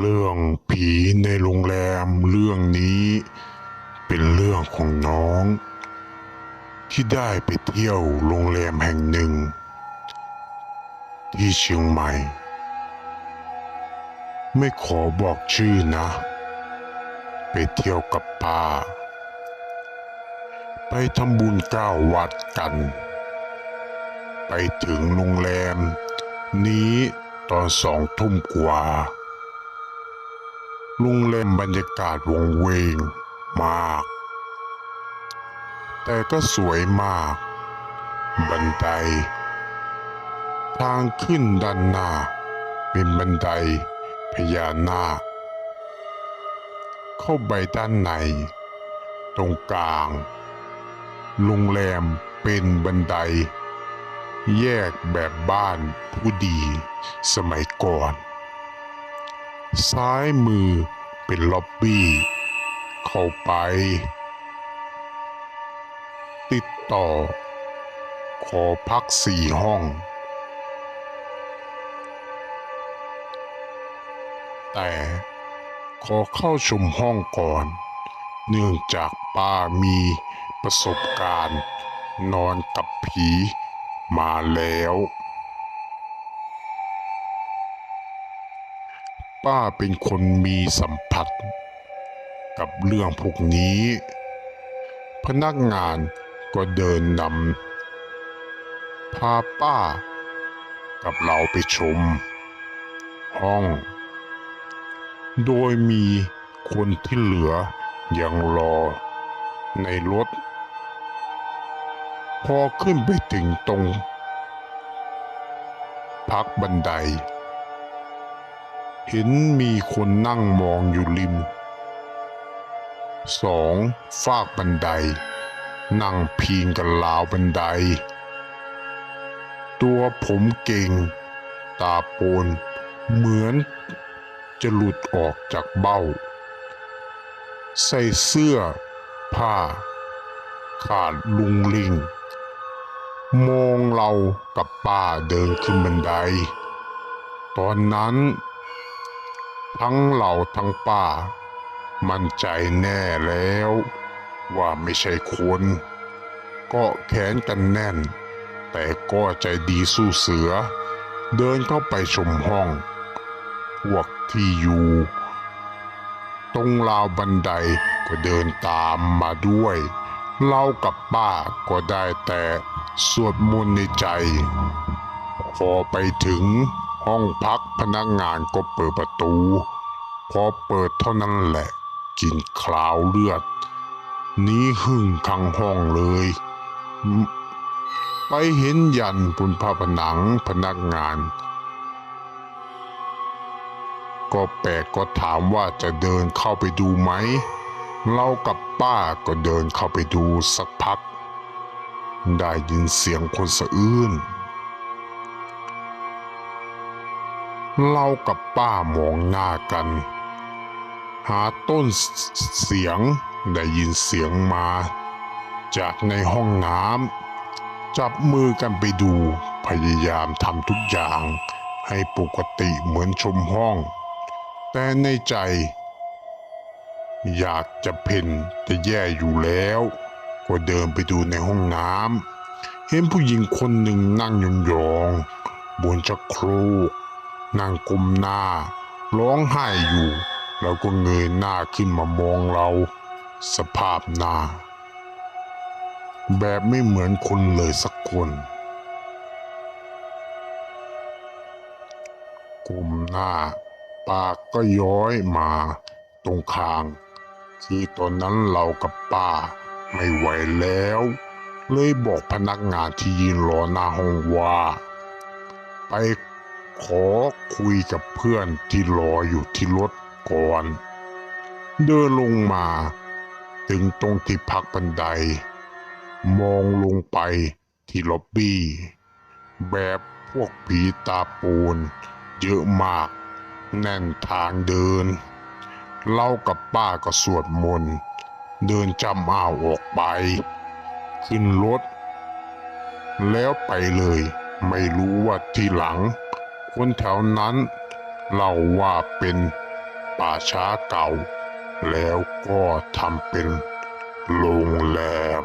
เรื่องผีในโรงแรมเรื่องนี้เป็นเรื่องของน้อง ที่ได้ไปเที่ยวโรงแรมแห่งหนึ่ง ที่เชียงใหม่ ไม่ขอบอกชื่อนะ ไปเที่ยวกับป้า ไปทำบุญเก้าวัดกัน ไปถึงโรงแรม นี้ตอนสองทุ่มกว่า โรงแรมบรรยากาศวงเวงมาก แต่ก็สวยมาก บันได ทางขึ้นด้านหน้า เป็นบันไดพญานาค เข้าไปด้านใน ตรงกลางโรงแรมเป็นบันได แยกแบบบ้านผู้ดีสมัยก่อน ซ้ายมือเป็นล็อบบี้ เข้าไป ติดต่อ ขอพักสี่ห้อง แต่ขอเข้าชมห้องก่อน เนื่องจากป้ามีประสบการณ์ นอนกับผีมาแล้ว ป้าเป็นคนมีสัมผัส กับเรื่องพวกนี้ พนักงานก็เดินนำพาป้า กับเราไปชม ห้อง โดยมีคนที่เหลือยังรอในรถ พอขึ้นไปถึงตรง พักบันได เห็นมีคนนั่งมองอยู่ริมสองฟากบันได นั่งพิงกันราวบันได ตัวผมเก่ง ตาโปน เหมือนจะหลุดออกจากเบ้า ใส่เสื้อ ผ้า ขาดลุงลิง มองเรากับป้าเดินขึ้นบันได ตอนนั้น ทั้งเราทั้งป้า มั่นใจแน่แล้ว ว่าไม่ใช่คนก็แขนกันแน่น แต่ก็ใจดีสู้เสือ เดินเข้าไปชมห้องพวกที่อยู่ ตรงราวบันไดก็เดินตามมาด้วยเรากับป้าก็ได้แต่สวดมนต์ในใจ พอไปถึง ห้องพักพนักงานก็เปิดประตู พอเปิดเท่านั้นแหละกินคลาวเลือด นี้หึ่งข้างห้องเลย ไปเห็นยันบนผ้าผนังพนักงาน ก็แปลกก็ถามว่าจะเดินเข้าไปดูไหม เรากับป้าก็เดินเข้าไปดูสักพัก ได้ยินเสียงคนสะอื้น เรากับป้ามองหน้ากัน หาต้นเสียงได้ยินเสียงมา จากในห้องน้ำจับมือกันไปดูพยายามทำทุกอย่างให้ปกติเหมือนชมห้อง แต่ในใจ อยากจะเพ่นจะแย่อยู่แล้ว ก็เดินไปดูในห้องน้ำเห็นผู้หญิงคนหนึ่งนั่งยองๆบนจักโครก นั่งกุมหน้า ร้องไห้อยู่ แล้วก็เงยหน้าขึ้นมามองเรา สภาพหน้า แบบไม่เหมือนคนเลยสักคนกลุ่มหน้า ปากก็ย้อยมาตรงคาง ที่ตอนนั้นเรากับป้าไม่ไหวแล้ว เลยบอกพนักงานที่ยืนรอหน้าห้องว่า ไป ขอคุยกับเพื่อนที่รออยู่ที่รถก่อน เดินลงมาถึงตรงที่พักบันได มองลงไปที่ล็อบบี้ แบบพวกผีตาปูน เยอะมาก แน่นทางเดินเรากับป้าก็สวดมนต์ เดินจำอ้าวออกไป ขึ้นรถ แล้วไปเลยไม่รู้ว่าทีหลัง คนแถวนั้นเล่าว่าเป็นป่าช้าเก่า แล้วก็ทำเป็นโรงแรม